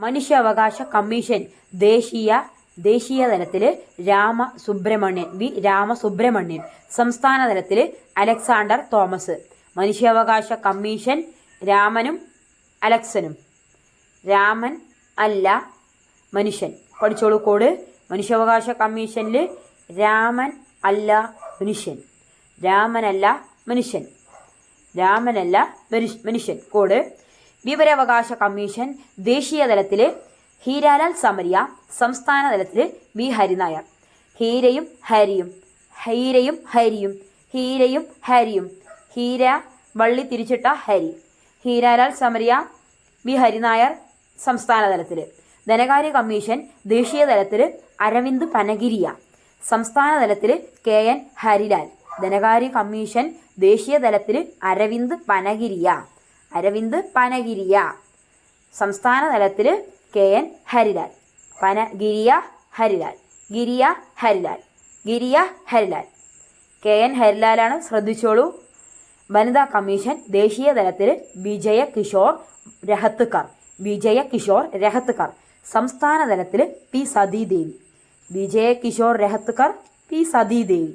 മനുഷ്യാവകാശ കമ്മീഷൻ ദേശീയ ദേശീയ തലത്തിൽ രാമ സുബ്രഹ്മണ്യൻ വി രാമസുബ്രഹ്മണ്യൻ. സംസ്ഥാന തലത്തിൽ അലക്സാണ്ടർ തോമസ്. മനുഷ്യാവകാശ കമ്മീഷൻ രാമനും അലക്സനും. രാമൻ അല്ല മനുഷ്യൻ. പഠിച്ചോളൂ കോഡ്. മനുഷ്യാവകാശ കമ്മീഷനിൽ രാമൻ അല്ല മനുഷ്യൻ. രാമനല്ല മനുഷ്യൻ. രാമനല്ല മനുഷ്യൻ. കോഡ്. വിവരാവകാശ കമ്മീഷൻ ദേശീയ തലത്തിൽ ഹീരാലാൽ സമരിയ സംസ്ഥാന തലത്തിൽ വി ഹരിനായർ. ഹീരയും ഹരിയും ഹീരയും ഹരിയും ഹീരയും ഹരിയും. ഹീര വള്ളി തിരിച്ചിട്ട ഹരി. ഹീരാലാൽ സമരിയ വി ഹരിനായർ സംസ്ഥാന തലത്തിൽ ധനകാര്യ കമ്മീഷൻ ദേശീയ തലത്തിൽ അരവിന്ദ് പനഗിരിയ. സംസ്ഥാന തലത്തിൽ കെ എൻ ഹരിലാൽ. ധനകാര്യ കമ്മീഷൻ ദേശീയ തലത്തിൽ അരവിന്ദ് പനഗിരിയ. അരവിന്ദ് പനഗിരിയ. സംസ്ഥാന തലത്തിൽ K N Harilal. Panagariya Harilal. Giriya Harilal. Giriya Harilal. K N ഹരിലാലാണ് ശ്രദ്ധിച്ചോളൂ. വനിതാ കമ്മീഷൻ ദേശീയ തലത്തിൽ വിജയ കിഷോർ രഹത്തുക്കർ വിജയ കിഷോർ രഹത്തുക്കർ സംസ്ഥാന തലത്തിൽ പി സതീദേവി. വിജയ കിഷോർ രഹത്തുക്കർ പി സതീദേവി.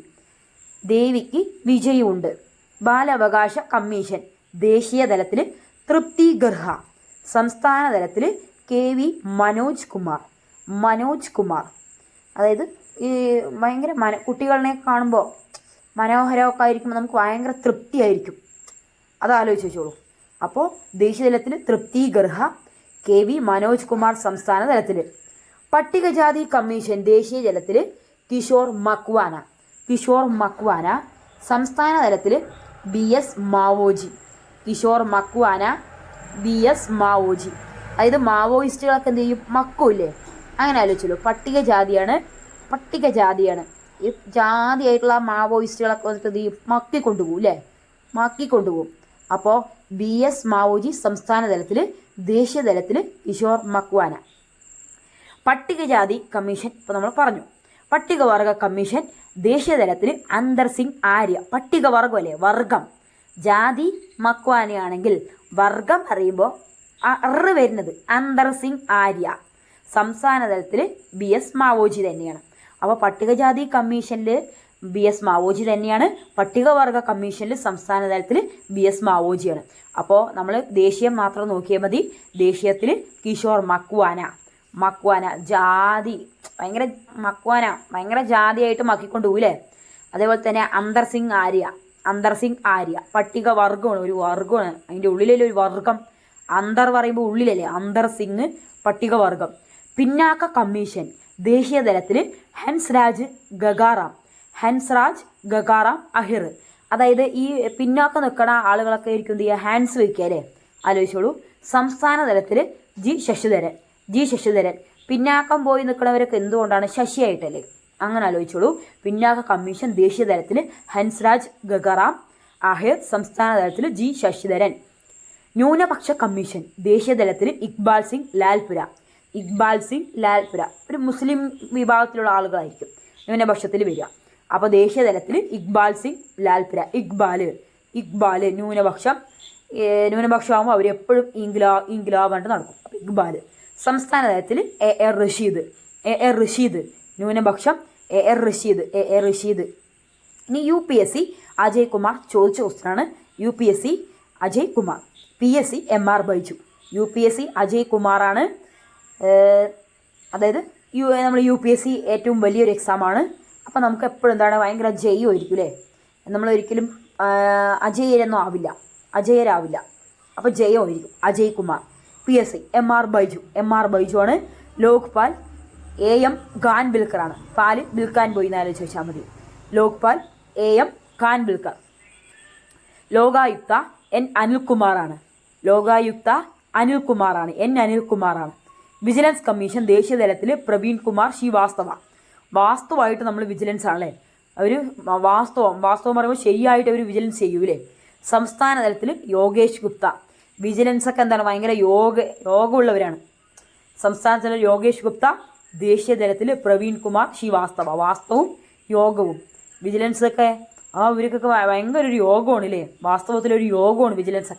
ദേവിക്ക് വിജയമുണ്ട്. ബാലാവകാശ കമ്മീഷൻ. ദേശീയ തലത്തിൽ തൃപ്തി ഗർഹ. സംസ്ഥാന തലത്തിൽ കെ വി മനോജ് കുമാർ. മനോജ് കുമാർ. അതായത് ഈ ഭയങ്കര മന കുട്ടികളെ കാണുമ്പോൾ മനോഹരമൊക്കെ ആയിരിക്കുമ്പോൾ നമുക്ക് ഭയങ്കര തൃപ്തിയായിരിക്കും. അത് ആലോചിച്ച് വെച്ചോളൂ. അപ്പോൾ ദേശീയ തലത്തിൽ തൃപ്തി ഗർഹ കെ വി മനോജ് കുമാർ സംസ്ഥാന തലത്തിൽ പട്ടികജാതി കമ്മീഷൻ ദേശീയ തലത്തിൽ കിഷോർ മക്വാന. കിഷോർ മക്വാന സംസ്ഥാന തലത്തിൽ B S Mavoji. Kishore Makwana B S Mavoji. അതായത് മാവോയിസ്റ്റുകളൊക്കെ എന്ത് ചെയ്യും? മക്കൂല്ലേ അങ്ങനെ ആലോചിച്ചല്ലോ പട്ടികജാതിയാണ് പട്ടികജാതിയാണ് ഈ ജാതിയായിട്ടുള്ള മാവോയിസ്റ്റുകളൊക്കെ വന്നിട്ട് എന്ത് ചെയ്യും? മക്കി കൊണ്ടുപോകും അല്ലേ മക്കി കൊണ്ടുപോകും അപ്പോൾ ബി എസ് മാവോജി സംസ്ഥാന തലത്തിൽ ദേശീയ തലത്തിൽ കിഷോർ മക്വാന പട്ടികജാതി കമ്മീഷൻ ഇപ്പോൾ നമ്മൾ പറഞ്ഞു. പട്ടികവർഗ കമ്മീഷൻ ദേശീയ തലത്തിൽ അന്തർ സിംഗ് ആര്യ. പട്ടികവർഗം അല്ലേ? വർഗം. ജാതി മക്വാനിയാണെങ്കിൽ വർഗം അറിയുമ്പോൾ അറ് വരുന്നത് അന്തർ സിംഗ് ആര്യ. സംസ്ഥാന തലത്തിൽ ബി എസ് മാവോജി തന്നെയാണ്. അപ്പോൾ പട്ടികജാതി കമ്മീഷനിൽ ബി എസ് മാവോജി തന്നെയാണ്. പട്ടികവർഗ കമ്മീഷനിൽ സംസ്ഥാന തലത്തിൽ ബി എസ് മാവോജിയാണ്. അപ്പോൾ നമ്മൾ ദേശീയം മാത്രം നോക്കിയാൽ മതി. ദേശീയത്തിൽ കിഷോർ മക്വാന. മക്വാന ജാതി ഭയങ്കര മക്വാന ഭയങ്കര ജാതിയായിട്ട് മക്കിക്കൊണ്ട് പോകൂലേ അതേപോലെ തന്നെ അന്തർ സിംഗ് ആര്യ. അന്തർ സിംഗ് ആര്യ. പട്ടിക വർഗമാണ് ഒരു വർഗമാണ് അതിന്റെ ഉള്ളിലല്ലേ ഒരു വർഗം അന്തർ പറയുമ്പോൾ ഉള്ളിലല്ലേ? അന്തർ സിംഗ് പട്ടികവർഗം പിന്നാക്ക കമ്മീഷൻ ദേശീയ തലത്തിൽ ഹൻസ്രാജ് ഗഗാറാം. ഹൻസ്രാജ് ഗഗാറാം അഹിർ. അതായത് ഈ പിന്നാക്കം നിൽക്കുന്ന ആളുകളൊക്കെ ആയിരിക്കും എന്ത് ചെയ്യുക? ഹാൻഡ്സ് വയ്ക്കുക അല്ലേ? ആലോചിച്ചോളൂ. സംസ്ഥാന തലത്തിൽ ജി ശശിധരൻ. ജി ശശിധരൻ. പിന്നാക്കം പോയി നിൽക്കുന്നവരൊക്കെ എന്തുകൊണ്ടാണ് ശശിയായിട്ടല്ലേ? അങ്ങനെ ആലോചിച്ചോളൂ പിന്നാക്ക കമ്മീഷൻ ദേശീയ തലത്തിൽ ഹൻസ്രാജ് ഗഗറാം ആഹിർ സംസ്ഥാന തലത്തിൽ ജി ശശിധരൻ. ന്യൂനപക്ഷ കമ്മീഷൻ ദേശീയ തലത്തിൽ ഇക്ബാൽ സിംഗ് ലാൽപുര. ഇക്ബാൽ സിംഗ് ലാൽപുര. ഒരു മുസ്ലിം വിഭാഗത്തിലുള്ള ആളുകളായിരിക്കും ന്യൂനപക്ഷത്തിൽ വരിക. അപ്പോൾ ദേശീയ തലത്തിൽ ഇക്ബാൽ സിംഗ് ലാൽപുര. ഇക്ബാൽ. ഇക്ബാൽ ന്യൂനപക്ഷം ന്യൂനപക്ഷമാകുമ്പോൾ അവർ എപ്പോഴും ഇംഗ്ലാ ഇംഗ്ലാ പറഞ്ഞിട്ട് നടക്കും. അപ്പോൾ ഇക്ബാൽ. സംസ്ഥാന തലത്തിൽ A A Rasheed. A A Rasheed. ന്യൂനപക്ഷം എ എർ റഷീദ് എ എ റഷീദ്. ഇനി U P S C Ajay Kumar ചോദിച്ച ക്വസ്റ്റനാണ് U P S C Ajay Kumar. P S C M R Baiju. U P S C Ajay കുമാറാണ് അതായത് U നമ്മൾ U P S C ഏറ്റവും വലിയൊരു എക്സാമാണ് അപ്പോൾ നമുക്ക് എപ്പോഴും എന്താണ്? ഭയങ്കര ജയമായിരിക്കും അല്ലേ നമ്മൾ ഒരിക്കലും അജയരൊന്നും ആവില്ല. അജയരാവില്ല അപ്പോൾ ജയമായിരിക്കും Ajay Kumar. P S C M R Baiju. M R Baiju ആണ്. ലോക്പാൽ എ എം ഖാൻ ബിൽക്കറാണ് പാൽ ബിൽക്കാൻ പോയി എന്നാലും ചോദിച്ചാൽ മതി. Lokpal A M Khan Bilkar Lokayukta N അനിൽകുമാറാണ്. Lokayukta അനിൽകുമാറാണ്. എൻ അനിൽകുമാറാണ്. വിജിലൻസ് കമ്മീഷൻ ദേശീയ തലത്തിൽ പ്രവീൺ കുമാർ ശ്രീവാസ്തവ. വാസ്തുവായിട്ട് നമ്മൾ വിജിലൻസ് ആണല്ലേ? അവർ വാസ്തവം വാസ്തവം പറയുമ്പോൾ ശരിയായിട്ട് അവർ വിജിലൻസ് ചെയ്യൂലേ? സംസ്ഥാന തലത്തിൽ യോഗേഷ് ഗുപ്ത. വിജിലൻസ് ഒക്കെ എന്താണ്? ഭയങ്കര യോഗ യോഗമുള്ളവരാണ് സംസ്ഥാന തലത്തിൽ യോഗേഷ് ഗുപ്ത ദേശീയ തലത്തിൽ പ്രവീൺ കുമാർ ശ്രീവാസ്തവ. വാസ്തവും യോഗവും. വിജിലൻസൊക്കെ ആ ഇവർക്കൊക്കെ ഭയങ്കര ഒരു യോഗമാണ് അല്ലേ വാസ്തവത്തിലൊരു യോഗമാണ് വിജിലൻസ്